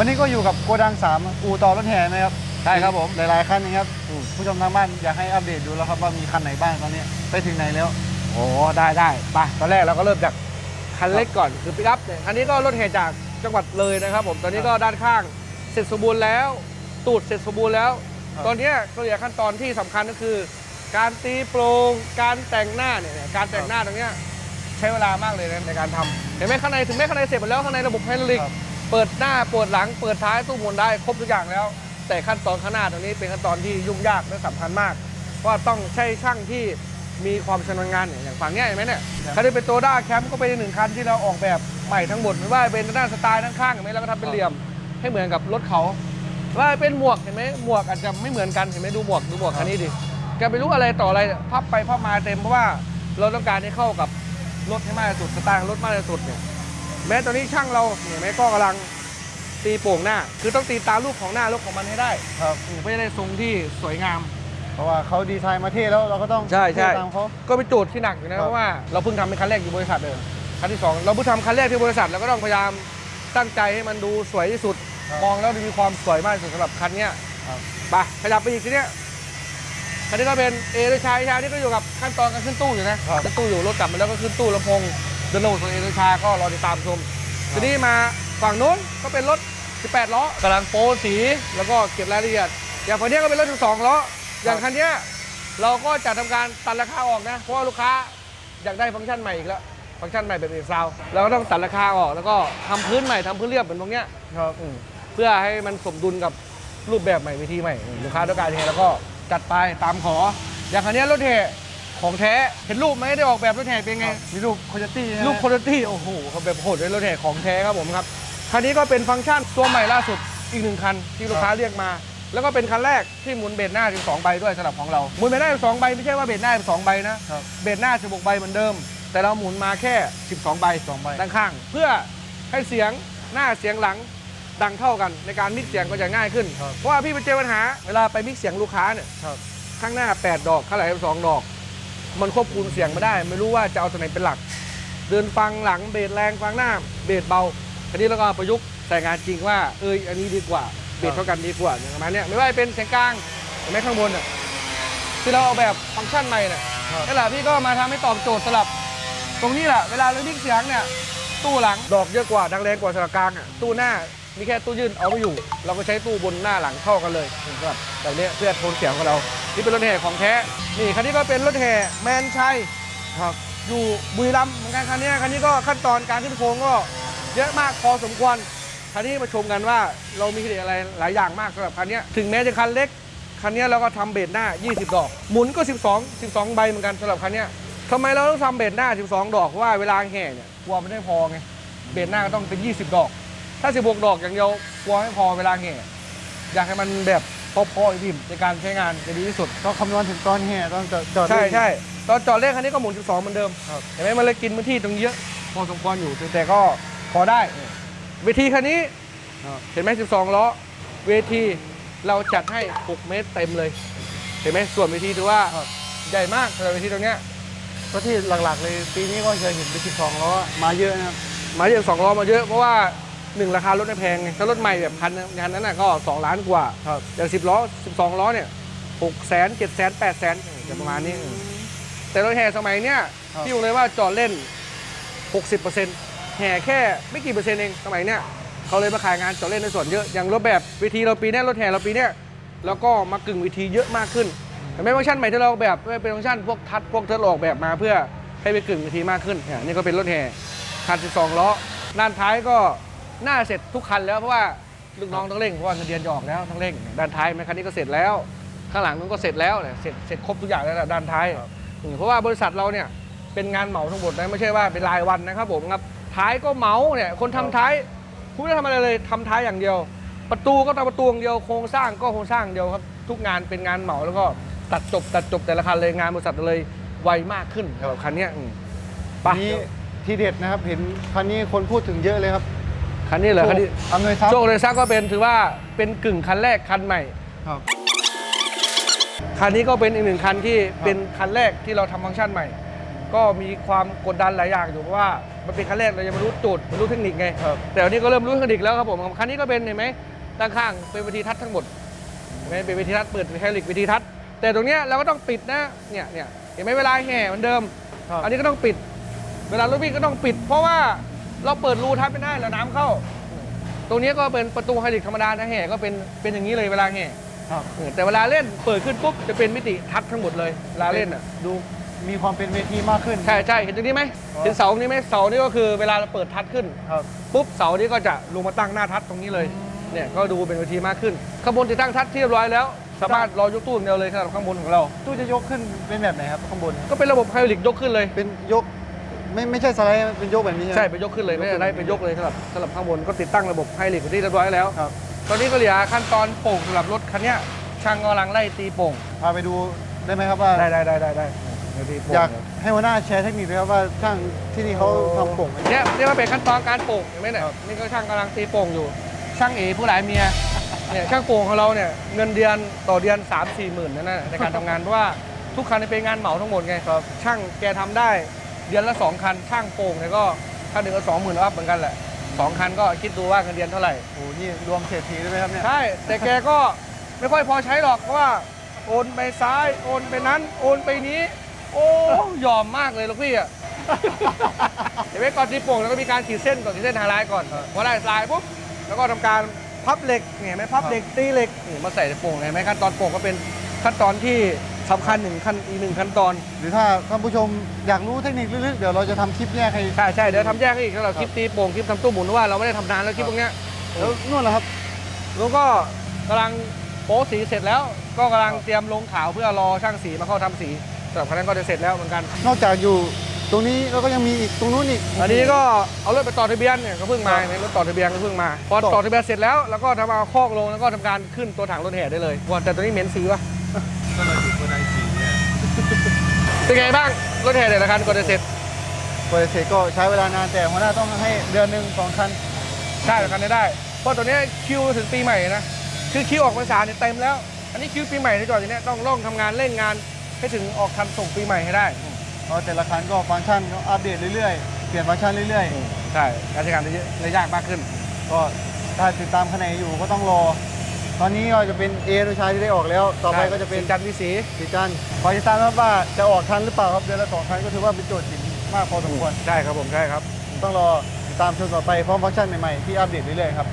วันนี้ก็อยู่กับโกดังสามอู่ต่อรถแห่นะครับใช่ครับผม หลายๆคันนะครับผู้ชมทางบ้านอยากให้อัปเดตดูแล้วครับว่ามีคันไหนบ้างตอนนี้ไปถึงไหนแล้ว โอ้ได้ได้ไปตอนแรกเราก็เริ่มจากคันเล็กก่อนคือปิกอัพเนี่ยคันนี้ก็รถแห่จากจังหวัดเลยนะครับผมตอนนี้ก็ด้านข้างเสร็จสมบูรณ์แล้ว ตูดเสร็จสมบูรณ์แล้ว ครับ ตอนเนี้ยก็เหลือขั้นตอนที่สำคัญก็คือ การตีโปรงการแต่งหน้าเนี่ยการแต่งหน้าตรงเนี้ยใช้เวลามากเลยนะในการทำเห็นไหมข้างในถึงแม้ข้างในเสร็จหมดแล้วข้างในระบบไฮดรอลิก ครับ เปิดหน้าเปิดหลังเปิดท้ายตู้หมุนได้ครบทุกอย่างแล้ว แต่ขั้นตอนข้างหน้าตรงนี้เป็นขั้นตอนที่ยุ่งยากและสำคัญมาก เพราะว่าต้องใช้ช่างที่มีความชำนาญงานอย่างฝั่งนี้เห็นไหมเนี่ยคันนี้เป็นโตด้าแคมป์ก็เป็นหนึ่งคันที่เราออกแบบใหม่ทั้งหมดไม่ว่าเป็นด้านสไตล์ด้านข้างเห็นไหมแล้วก็ทำเป็นเหลี่ยมให้เหมือนกับรถเขาว่าเป็นหมวกเห็นไหมหมวกอาจจะไม่เหมือนกันเห็นไหมดูหมวกดูหมวกคันนี้ดิแกไม่รู้อะไรต่ออะไรพับไปพับมาเต็มเพราะว่าเราต้องการให้เข้ากับรถให้มากที่สุดสไตล์รถมากที่สุดเนี่ย แม้ตอนนี้ช่างเราเห็นไหมก็กำลังตีโป่งหน้า คือต้องตีตามรูปของหน้ารถของมันให้ได้ครับอืมเพื่อจะได้ทรงที่สวยงาม เพราะว่าเขาดีไซน์มาเท่แล้วเราก็ต้องใช่ใช่เท่ตามเขา ก็เป็นโจทย์ที่หนักอยู่ครันะบเพราะว่าเราเพิ่งทำเป็นคันแรกอยู่บริษัทเลยคันที่สองเราเพิ่งทำคันแรกที่บริษัทเราก็ต้องพยายามตั้งใจให้มันดูสวยที่สุดมองแล้วมีความสวยมากที่สุดสำหรับคันเนี้ยครับ ไปขยับไปอีกทีเนี้ยคันนี้ก็เป็นเอเดชาเอเดชานี่ก็อยู่กับขั้นตอนการขึ้นตู้อยู่นะขึ้นตู้อยู่รถกลับมาแล้วก็ขึ้นตู้ลำโพง เดินโลของเอเดชาก็รอติดตามชมทีนี้มาฝั่งนู้นก็เป็นรถ 18 ล้อกำลังโป้สีแล้วก็เก็บรายละเอียด อย่างคันนี้ก็เป็นรถ 12 ล้อ อย่างคันเนี้ยเราก็จะทำการตัดราคาออกนะ เพราะว่าลูกค้าอยากได้ฟังก์ชันใหม่อีกแล้ว ฟังก์ชันใหม่แบบเอกซาวเราก็ต้องตัดราคาออกแล้วก็ทำพื้นใหม่ทำพื้นเรียบเหมือนตรงเนี้ยครับอืมเพื่อให้มันสมดุลกับรูปแบบใหม่วิธีใหม่อืมลูกค้าต้องการยังไงแล้วก็จัดไปตามขอ อย่างคันนี้รถแห่ ของแท้ เห็นรูปไหมได้ออกแบบรถแห่เป็นไง มีรูปโคโยตี้นะลูกคุณภาพโอ้โหเขาแบบโหดเลยรถแห่ของแท้ครับผมครับ คันนี้ก็เป็นฟังก์ชันตัวใหม่ล่าสุดอีกหนึ่งคันที่ลูกค้าเรียกมา แล้วก็เป็นคันแรกที่หมุนเบรหน้าถึงสองใบด้วยสำหรับของเราหมุนเบรหน้าถึงสองใบไม่ใช่ว่าเบรหน้าถึงสองใบนะครับเบรหน้า16ใบเหมือนเดิม แต่เราหมุนมาแค่ 12 ใบ12ใบด้านข้าง เพื่อให้เสียงหน้าเสียงหลังดังเท่ากันในการมิกซ์เสียงก็จะง่ายขึ้นครับเพราะว่าพี่ไปเจอปัญหาเวลาไปมิกซ์เสียงลูกค้าเนี่ยครับข้างหน้า 8 ดอกข้างหลังสองดอก มันควบคุมเสียงไม่ได้ ไม่รู้ว่าจะเอาตัวไหนเป็นหลัก เดินฟังหลังเบสแรงฟังหน้าเบสเบาทีนี้เราก็ประยุกต์ใส่งานจริงว่าเอยอันนี้ดีกว่าเบสเท่ากันดีกว่าอย่างประมาณเนี้ยไม่ว่าจะเป็นเสียงกลางเห็นไหมข้างบนอะที่เราเอาแบบฟังก์ชันใหม่น่ะครับนั่นแหละพี่ก็มาทำให้ตอบโจทย์สำหรับ ตรงนี้แหละเวลาเรามิกซ์เสียงเนี่ยตู้หลังดอกเยอะกว่าดังแรงกว่าสำหรับกลางอะตู้หน้า มีแค่ตู้ยื่นเอาไม่อยู่ เราก็ใช้ตู้บนหน้าหลังเท่ากันเลยสำหรับแบบนี้เพื่อโทนเสียงของเรา นี่เป็นรถแห่ของแท้ นี่คันนี้ก็เป็นรถแห่แมนชัยครับ อยู่บุรีรัมย์เหมือนกันคันนี้คันนี้ก็ขั้นตอนการขึ้นโค้งก็เยอะมากพอสมควรคันนี้มาชมกันว่าเรามีทีเด็ดอะไรหลายอย่างมากสำหรับคันนี้ถึงแม้จะคันเล็กคันนี้เราก็ทำเบสหน้า 20 ดอก หมุนก็ 12 12 ใบเหมือนกันสำหรับคันนี้ทำไมเราต้องทำเบสหน้า 12 ดอกเพราะว่าเวลาแห่เนี่ยกลัวมันไม่พอไงเบสหน้าก็ต้องเป็น 20 ดอก ถ้า 16 ดอกอย่างเดียวกลัวไม่พอเวลาแห่อยากให้มันแบบพอๆอีกพิมในการใช้งานจะดีที่สุด ก็คำนวณถึงตอนแห่ต้องจอดจอด ใช่ด้วยใช่ตอนจอดเลขคันนี้ก็หมุน12เหมือนเดิมครับ เห็นไหมมันเลยกินพื้นที่ตรงนี้เยอะพอสมควรอยู่แต่ก็พอได้เวทีคันนี้ครับ เห็นไหม12ล้อเวทีเราจัดให้ 6 เมตรเต็มเลย เห็นไหมส่วนเวทีถือว่าครับ ใหญ่มากสำหรับเวทีตรงเนี้ยก็ที่หลักๆเลยปีนี้ก็จะเห็นเป็น12ล้อมาเยอะนะครับมาเยอะสองล้อมาเยอะเพราะว่า หนึ่งราคารถไม่แพงไงถ้ารถใหม่แบบคันงานนั้นน่ะก็ 2 ล้านกว่าครับอย่าง10ล้อ12ล้อเนี่ย6แสน7แสน8แสนจะประมาณนี้ แต่รถแห่สมัยเนี้ยครับ พี่บอกเลยว่าจอดเล่น 60%แห่แค่ไม่กี่เปอร์เซ็นต์เองสมัยเนี้ยเขาเลยมาขายงานจอดเล่นในส่วนเยอะ อย่างรถแบบวิธีเราปีเนี้ยรถแห่เราปีเนี้ยแล้วก็มากึ่งวิธีเยอะมากขึ้นแต่ไม่ฟังก์ชันใหม่ที่เราออกแบบไม่เป็นฟังก์ชันพวกทัดพวกเทิร์นออกแบบมาเพื่อให้ไปกึ่งวิธีมากขึ้นเนี่ยนี่ก็เป็นรถแห่คัน12ล้อด้านท้ายก็ น่าเสร็จทุกคันแล้วเพราะว่าลูกน้องต้องเร่งเพราะว่าเงินเดือนจะออกแล้วต้องเร่ง ด้านท้ายแมคคันนี้ก็เสร็จแล้ว ข้างหลังนู้นก็เสร็จแล้วเนี่ยเสร็จเสร็จครบทุกอย่างแล้วนะด้านท้ายอืมเพราะว่าบริษัทเราเนี่ยเป็นงานเหมาทั้งหมดนะไม่ใช่ว่าเป็นรายวันนะครับผมครับท้ายก็เหมาเนี่ยคนทำท้ายคุณไม่ได้ทำอะไรเลยทำท้ายอย่างเดียว ประตูก็ทำประตูอย่างเดียวโครงสร้างก็โครงสร้างอย่างเดียวครับ ทุกงานเป็นงานเหมาแล้วก็ตัดจบตัดจบแต่ละคันเลยงานบริษัทเลยไวมากขึ้นสำหรับคันเนี้ยอืมไป นี้ที่เด็ดนะครับ เห็นคันนี้คนพูดถึงเยอะเลยครับ คันนี้เหรอคันนี้อำนวยทรัพย์โชคเลยซักก็เป็นถือว่าเป็นกึ่งคันแรกคันใหม่ ครับ คันนี้ก็เป็นอีกหนึ่งคันที่เป็นคันแรกที่เราทำฟังก์ชันใหม่ ก็มีความกดดันหลายอย่างอยู่เพราะว่ามันเป็นคันแรกเรายังไม่รู้โจทย์ไม่รู้เทคนิคไง ครับ แต่วันนี้ก็เริ่มรู้เทคนิคแล้วครับผมคันนี้ก็เป็นเห็นไหมด้านข้างเป็นวิธีทัศน์ทั้งหมดเห็นไหมเป็นวิธีทัศน์เปิดไฮดรอลิกวิธีทัศน์แต่ตรงเนี้ยเราก็ต้องปิดนะเนี่ยเนี่ยเห็นไหมเวลาแห่เหมือนเดิม ครับ อันนี้ก็ต้องปิด เวลารถวิ่งก็ต้องปิด เพราะว่า เราเปิดรูทับไม่ได้แล้วน้ำเข้า ตรงนี้ก็เป็นประตูไฮดรอลิกธรรมดานะแห่ก็เป็นเป็นอย่างนี้เลยเวลาแห่ครับเออแต่เวลาเล่นเปิดขึ้นปุ๊บจะเป็นมิติทัศน์ทั้งหมดเลยเวลาเล่นอะดูมีความเป็นเวทีมากขึ้น ใช่ใช่เห็นตรงนี้ไหมอ๋อเห็นเสานี้ไหมเสานี้ก็คือเวลาเราเปิดทัศน์ขึ้นครับปุ๊บเสานี้ก็จะลงมาตั้งหน้าทัศน์ตรงนี้เลยเนี่ยก็ดูเป็นเวทีมากขึ้นข้างบนติดตั้งทัศน์ที่เรียบร้อยแล้วสามารถรอยกตู้อย่างเดียวเลยสำหรับข้างบนของเรา ตู้จะยกขึ้นเป็นแบบไหนครับข้างบน ก็เป็นระบบไฮดรอลิกยกขึ้นเลย เป็นยก ไม่ไม่ใช่สไลด์เป็นยกแบบนี้ใช่ไหมเป็นยกขึ้นเลยไม่ได้เป็นยกเลยสำหรับสำหรับข้างบนก็ติดตั้งระบบไฮดรอลิกที่เรียบร้อยแล้วครับตอนนี้ก็เหลือขั้นตอนโป่งสำหรับรถคันเนี้ยช่างกำลังไล่ตีโป่งพาไปดูได้ไหมครับว่าได้ได้ได้ได้ได้เดี๋ยวตีโป่งอยากให้หัวหน้าแชร์เทคนิคเลยครับว่าช่างที่นี่เขาทำโป่งไหมเนี่ยเรียกว่าเป็นขั้นตอนการโป่งเห็นไหมเนี่ยครับนี่ก็ช่างกำลังตีโป่งอยู่ ช่างเอผู้หลายเมียเนี่ยช่างโป่งของเราเนี่ยเงินเดือนต่อเดือน3 4หมื่นนั่นนะในการทำงานเพราะว่าทุกคันเป็นงานเหมาทั้งหมดไงครับช่างแกทำได้ เดือนละสองคันช่างโป่งเนี่ยก็ค่าเดือนก็สองหมื่นอัพเหมือนกันแหละสองคันก็คิดดูว่าเงินเดือนเท่าไหร่ โอ้โหนี่รวมเศรษฐีด้วยไหมครับเนี่ย ใช่ แต่แกก็ไม่ค่อยพอใช้หรอกเพราะว่าโอนไปซ้ายโอนไปนั้น โอนไปนี้ โอ้ยอมมากเลยลูกพี่อะ เดี๋ยวไว้ก่อนตีโป่งแล้วก็มีการขีดเส้นก่อนขีดเส้นไฮไลท์ก่อนพอได้ทรายปุ๊บแล้วก็ทำการพับเหล็กเนี่ยเห็นไหมพับเหล็กตีเหล็กนี่มาใส่ในโป่งเห็นไหมขั้นตอนโป่งก็เป็นขั้นตอนที่ สำคัญหนึ่งขั้นอีกหนึ่งขั้นตอน หรือถ้าท่านผู้ชมอยากรู้เทคนิคลึกๆเดี๋ยวเราจะทำคลิปแยกให้ ใช่ใช่เดี๋ยวทำแยกให้อีกสำหรับคลิปตีโป่งคลิปทำตู้หมุนว่าเราไม่ได้ทำนานแล้วคลิปพวกเนี้ยแล้วนู่นนะครับ แล้วก็กำลังโป๊สีเสร็จแล้ว ก็กำลังครับเตรียมลงขาวเพื่อรอช่างสีมาเข้าทำสีสำหรับคันนั้นก็จะเสร็จแล้วเหมือนกัน นอกจากอยู่ตรงนี้เราก็ยังมีอีกตรงนู้นอีก อันนี้ก็เอารถไปต่อทะเบียนเนี่ยก็เพิ่งมาครับในรถต่อทะเบียนก็เพิ่งมา พอต่อ ต่อทะเบียนเสร็จแล้วแล้วก็ทำเอาคอกลงแล้วก็ทำการขึ้นตัวถังรถแห่ได้เลยว่าแต่ตัวนี้เหม็นสีวะ ก็เลยถึงวันไอสีเนี่ยเป็นไงบ้างรถแห่แต่ละคันก็จะเสร็จโปรเซสก็ใช้เวลานานแต่หัวหน้าต้องให้เดือนหนึ่งสองคันได้แต่คันนี้ได้เพราะตัวนี้คิวถึงปีใหม่นะคือคิวออกพรรษาเนี่ยเต็มแล้ว อันนี้คิวปีใหม่ที่จอดอยู่เนี่ยต้องล่องทำงานเร่งงานให้ถึงออกทันส่งปีใหม่ให้ได้เพราะแต่ละคันก็ฟังก์ชันก็อัปเดตเรื่อยๆ เปลี่ยนฟังก์ชันเรื่อยใช่การใช้งานจะเยอะเลยยากมากขึ้น ๆ ก็ถ้าติดตามคันไหนอยู่ก็ต้องรอ ตอนนี้ก็จะเป็นเอนุชาที่ได้ออกแล้ว ต่อไปก็จะเป็นสีจันทร์วิสีสีจันทร์ขอติดตามครับว่าจะออกทันหรือเปล่าครับเดือนละสองคันก็ถือว่าเป็นโจทย์หินมากพอสมควรใช่ครับผมใช่ครับ ต้องรอติดตามชมต่อไปพร้อมฟังก์ชันใหม่ๆที่อัปเดตเรื่อยๆครับ